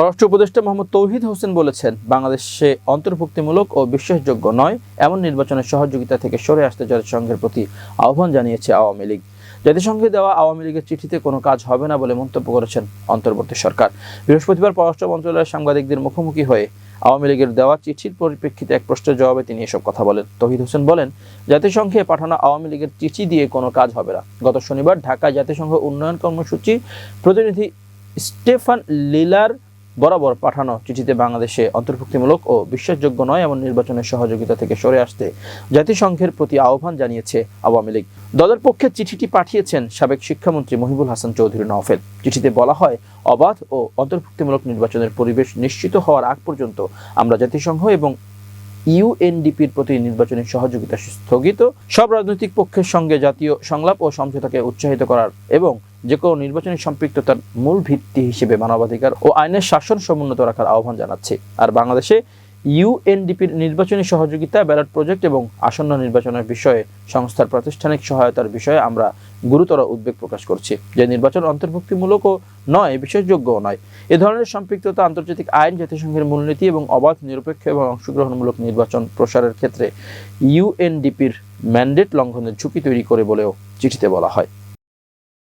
পররাষ্ট্র উপদেষ্টা মোহাম্মদ তৌহিদ হোসেন বলেছেন, বাংলাদেশে অন্তর্ভুক্তিমূলক ও বিশ্বাসযোগ্য নয়, এমন নির্বাচনের সহযোগিতা থেকে সরে আসতে জাতিসংঘের প্রতি আহ্বান জানিয়েছে আওয়ামী লীগ। জাতিসংঘে দেওয়া আওয়ামী লীগের চিঠিতে কোনো কাজ হবে না বলে মন্তব্য করেছেন অন্তর্বর্তী সরকার। বৃহস্পতিবার পররাষ্ট্র মন্ত্রণালয়ের সাংবাদিকদের মুখোমুখি হয়ে আওয়ামী লীগের দেওয়া চিঠির পরিপ্রেক্ষিতে এক প্রশ্নের জবাবে তিনি এসব কথা বলেন। তহিদ হোসেন বলেন, জাতিসংঘে পাঠানো আওয়ামী লীগের চিঠি দিয়ে কোনো কাজ হবে না। গত শনিবার ঢাকায় জাতিসংঘ উন্নয়ন কর্মসূচি প্রতিনিধি স্টেফান লিলার বরাবর পাঠানো চিঠিতে বাংলাদেশে অন্তর্ভুক্তিমূলক ও বিশ্বাসযোগ্য নয় এমন নির্বাচনের সহযোগিতা থেকে সরে আসতে জাতিসংঘের প্রতি আহ্বান জানিয়েছে আওয়ামী লীগ। দলের পক্ষে চিঠিটি পাঠিয়েছেন সাবেক শিক্ষামন্ত্রী মহিবুল হাসান চৌধুরী নওফেল। চিঠিতে বলা হয়, অবাধ ও অন্তর্ভুক্তিমূলক নির্বাচনের পরিবেশ নিশ্চিত হওয়ার আগ পর্যন্ত আমরা জাতিসংঘ এবং ইউএনডিপির প্রতি নির্বাচনী সহযোগিতা স্থগিত। সব রাজনৈতিক পক্ষের সঙ্গে জাতীয় সংলাপ ও সমঝোতাকে উৎসাহিত করার এবং যে কোনো নির্বাচনী সম্পৃক্ততার মূল ভিত্তি হিসেবে মানবাধিকার ও আইনের শাসন সমুন্নত রাখার আহ্বান জানাচ্ছে। আর বাংলাদেশে ইউএনডিপির নির্বাচনী সহযোগিতা, ব্যালট প্রজেক্ট এবং আসন্ন নির্বাচনের বিষয়ে সংস্থার প্রাতিষ্ঠানিক সহায়তার বিষয়ে আমরা গুরুতর উদ্বেগ প্রকাশ করছি। যে নির্বাচন অন্তর্ভুক্তিমূলকও নয় বিশ্বাসযোগ্যও নয়। এ ধরনের সম্পৃক্ততা, আন্তর্জাতিক আইন, জাতিসংঘের মূলনীতি এবং অবাধ, নিরপেক্ষ এবং অংশগ্রহণমূলক নির্বাচন প্রসারের ক্ষেত্রে ইউএনডিপির ম্যান্ডেট লঙ্ঘনের ঝুঁকি তৈরি করে বলেও চিঠিতে বলা হয়।